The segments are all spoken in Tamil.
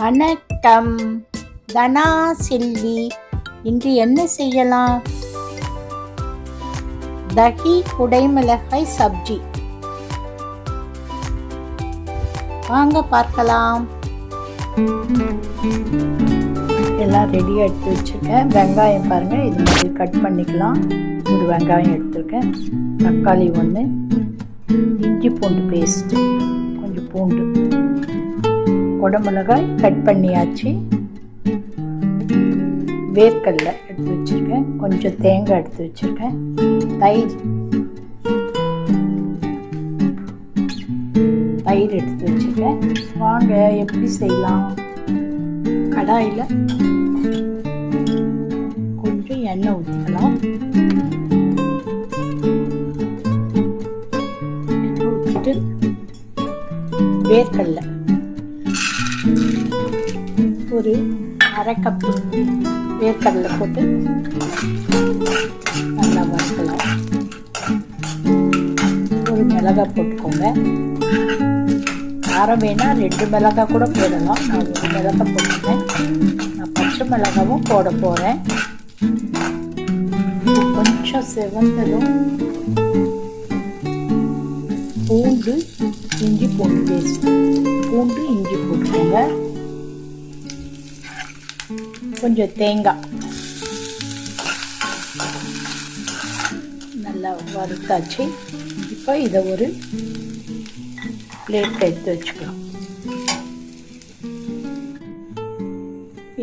வணக்கம். தனா செல்வி இன்று என்ன செய்யலாம்? தகி குடைமிளகாய் சப்ஜி. வாங்க பார்க்கலாம். எல்லாம் ரெடியாக எடுத்து வச்சுருக்கேன். வெங்காயம் பாருங்கள் இது மாதிரி கட் பண்ணிக்கலாம். ஒரு வெங்காயம் எடுத்துருக்கேன். தக்காளி ஒன்று இஞ்சி பூண்டு பேஸ்ட்டு கொஞ்சம் பூண்டு. குடமிளகாய் கட் பண்ணியாச்சு. வேர்க்கடலை எடுத்து வச்சுருக்கேன். கொஞ்சம் தேங்காய் எடுத்து வச்சுருக்கேன். தயிர். தயிர் எடுத்து வச்சுருக்கேன். வாங்க எப்படி செய்யலாம்? கடாயில் கொஞ்சம் எண்ணெய் ஊற்றிக்கலாம் எண்ணெய் ஊற்றிட்டு வேர்க்கடலை ஒரு அரை கப்பு வேர்க்கடலை போட்டு நல்லா வறுக்கலாம் ஒரு மிளகாய் போட்டுக்கோங்க. காரம் வேணால் ரெண்டு மிளகாய் கூட போடலாம். நான் ஒரு மிளகாய் போட்டுக்கேன் நான் பச்சை மிளகாவும் போட போகிறேன் கொஞ்சம் செவந்ததும் பூண்டு இஞ்சி பூண்டு பேஸ்ட். பூண்டு இஞ்சி போட்டுக்கோங்க. கொஞ்சம் தேங்காய். நல்லா வறுத்தாச்சு. இப்போ இதை ஒரு பிளேட் எடுத்து வச்சுக்கலாம்.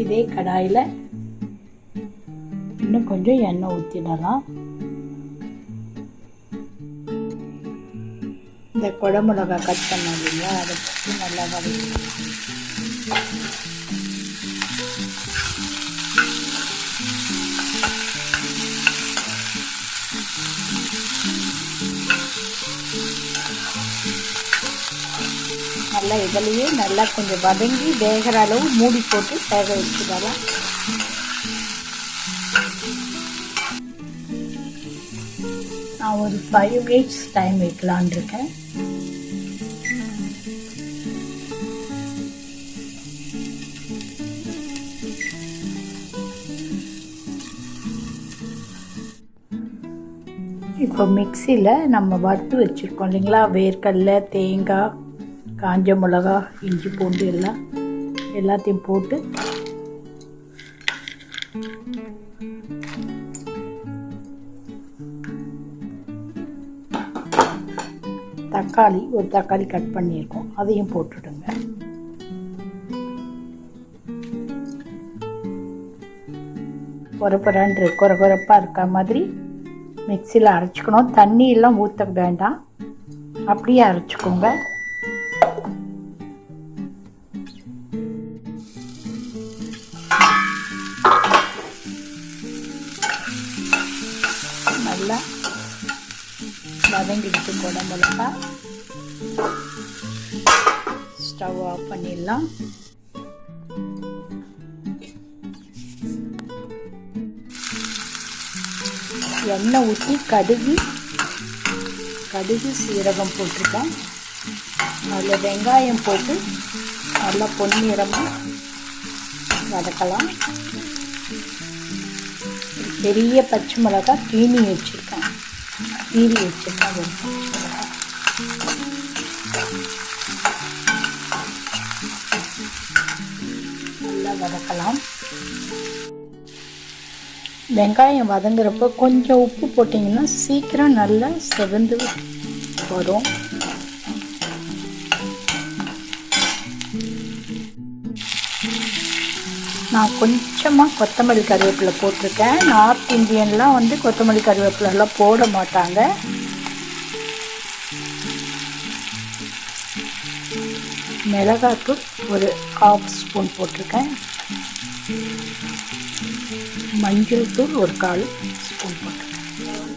இதே கடாயில் இன்னும் கொஞ்சம் எண்ணெய் ஊற்றிடலாம் இந்த குடமிளகா கட் பண்ணோம் இல்லையா அதை பற்றி நல்லா வதக்கி நல்லா இதுலேயே நல்லா கொஞ்சம் வதங்கி வேகிற அளவு மூடி போட்டு வேக வச்சுக்கலாம் நான் ஒரு ஃபைவ் மினிட்ஸ் டைம் வைக்கலான் இருக்கேன். இப்போ மிக்சியில் நம்ம வறுத்து வச்சுருக்கோம் இல்லைங்களா? வேர்க்கடலை தேங்காய் காஞ்ச மிளகா இஞ்சி பூண்டு எல்லாம் எல்லாத்தையும் போட்டு தக்காளி ஒரு தக்காளி கட் பண்ணியிருக்கோம். அதையும் போட்டுடுங்க. கொரப்பரன்று கொரகொரப்பாக இருக்க மாதிரி மிக்சியில் அரைச்சிக்கணும். தண்ணியெல்லாம் ஊற்ற வேண்டாம். அப்படியே அரைச்சிக்கோங்க. நல்லா வதங்கிடுச்சு குடமிளகா ஸ்டவ் ஆஃப் பண்ணிடலாம். எண்ணெய் ஊற்றி கடுகு கடுகு சீரகம் போட்டிருக்கேன். அதில் வெங்காயம் போட்டு நல்லா பொன்னிறமாக வதக்கலாம். பெரிய பச்சை மிளகா கீனி வச்சுருக்கேன். கீரி வச்சுருக்கேன் ஒரு பச்சை மிளகா நல்லா வதக்கலாம். வெங்காயம் வதங்குறப்போ கொஞ்சம் உப்பு போட்டிங்கன்னா சீக்கிரம் நல்லா செவந்து வரும். நான் கொஞ்சமாக கொத்தமல்லி கருவேப்பிலை போட்டிருக்கேன். நார்த் இந்தியன்லாம் வந்து கொத்தமல்லி கருவேப்பிலெல்லாம் போட மாட்டாங்க. மிளகாத்தூள் ஒரு ஹாஃப் ஸ்பூன் போட்டிருக்கேன். மஞ்சள் தூள் ஒரு கால் ஸ்பூன் போட்டுருக்கேன்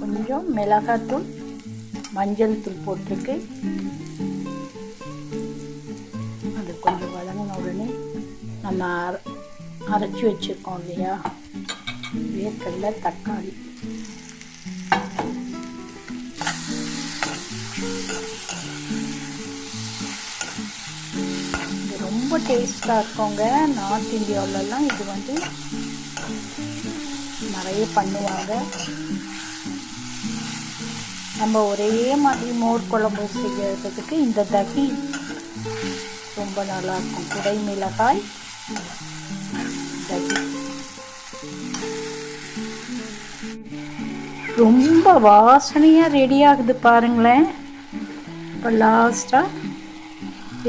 கொஞ்சம் மிளகாத்தூள் மஞ்சள் தூள் போட்டிருக்கு. அது கொஞ்சம் வதங்கின உடனே நம்ம அரைச்சி வச்சுருக்கோம் இல்லையா? வேர்க்கடலை தக்காளி. ரொம்ப டேஸ்ட்டாக டேஸ்டாக இருக்குங்க. நார்த் இந்தியாவிலலாம் இது வந்து நிறைய பண்ணுவாங்க. நம்ம ஒரே மாதிரி மோர் குழம்பு செய்யறதுக்கு இந்த தகி ரொம்ப நல்லா இருக்கும். குடை மிளகாய் தகி ரொம்ப வாசனையாக ரெடி ஆகுது பாருங்களேன். இப்போ லாஸ்ட்டாக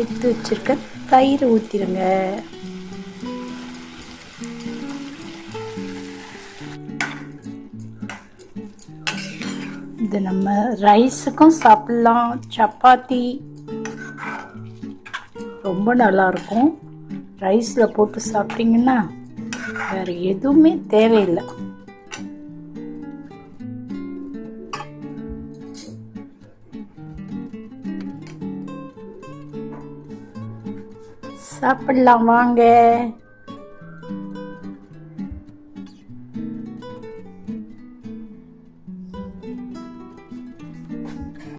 எடுத்து வச்சிருக்கேன். தயிர் ஊற்றிடுங்க இது நம்ம ரைஸுக்கும் சாப்பிட்லாம். சப்பாத்தி. ரொம்ப நல்லா இருக்கும் ரைஸில் போட்டு சாப்பிட்டீங்கன்னா வேறு எதுவுமே தேவையில்லை. சாப்பிடலாம் வாங்க